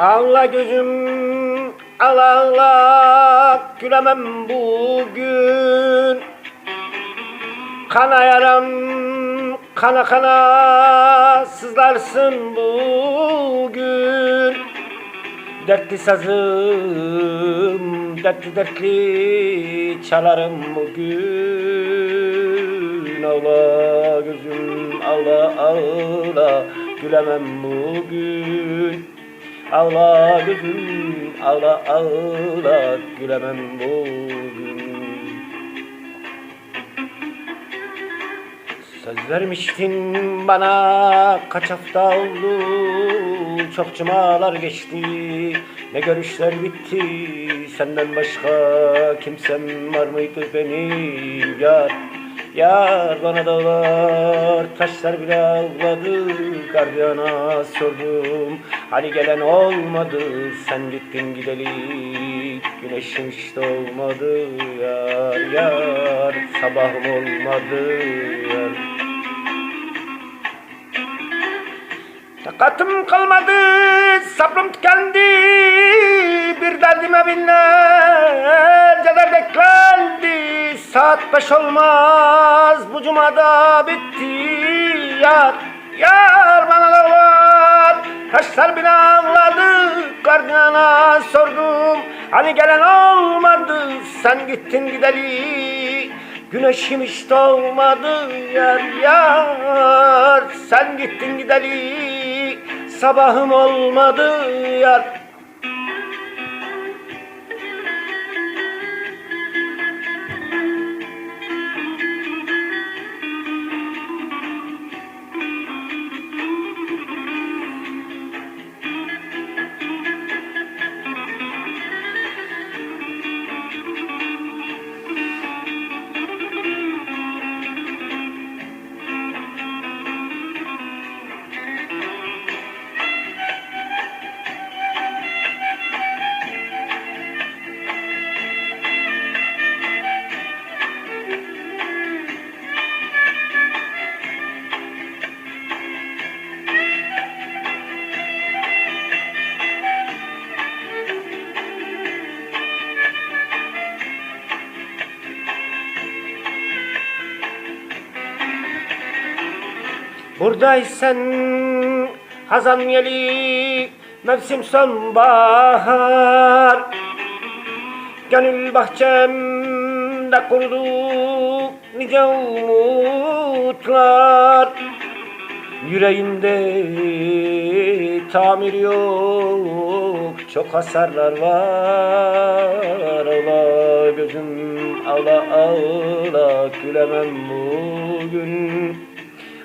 Ağla gözüm ağla ağla gülemem bugün. Kana yaram kana kana sızlarsın bugün. Dertli sazım dertli dertli çalarım bugün. Ağla gözüm ağla ağla gülemem bugün Ağla gözüm ağla ağla gülemem bugün. Söz vermiştin bana kaç hafta oldu? Çok cumalar geçti. Ne görüşler bitti? Senden başka kimsem var mıydı benim yar Yar bana dağlar taşlar bile ağladı Gardiyana sordum. Hani gelen olmadı Sen gittin gideli Güneşim hiç doğmadı Yar yar Sabahım olmadı yar. Takatim kalmadı, sabrım tükendi Bir derdime binlerce dert eklendi Saat beş olmaz, bu cumada bitti Yar, yar bana da var Taşlar bile ağladı, gardiyana sordum Hani gelen olmadı, sen gittin gideli Güneşim hiç doğmadı. Yar yar Sen gittin gideli. Sabahım olmadı yar Buradaysan hazan yeli Mevsim sonbahar. Gönül bahçemde kurdu nice umutlar. Yüreğimde tamir yok Çok hasarlar var. Ağla gözüm ağla ağla Gülemem bugün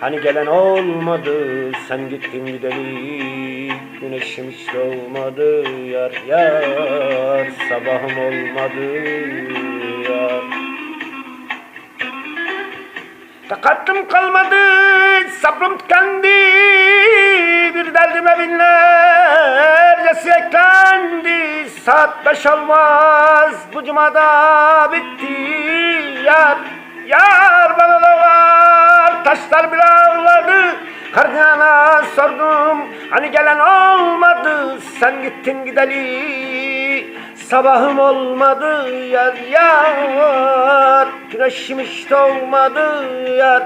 Hani gelen olmadı Sen gittin gideli. Güneşim hiç doğmadı Yar yar. Sabahım olmadı Yar. Takatim kalmadı, sabrım tükendi. Bir derdime binlercesi eklendi. Saat beş olmaz, bu cumada bitti. Yar, yar bana da taşlar bile ağladı. Kardiyana sordum, hani gelen olmadı. Sen gittin gideli. Sabahım olmadı. Yar yar. Güneşim hiç doğmadı. Yar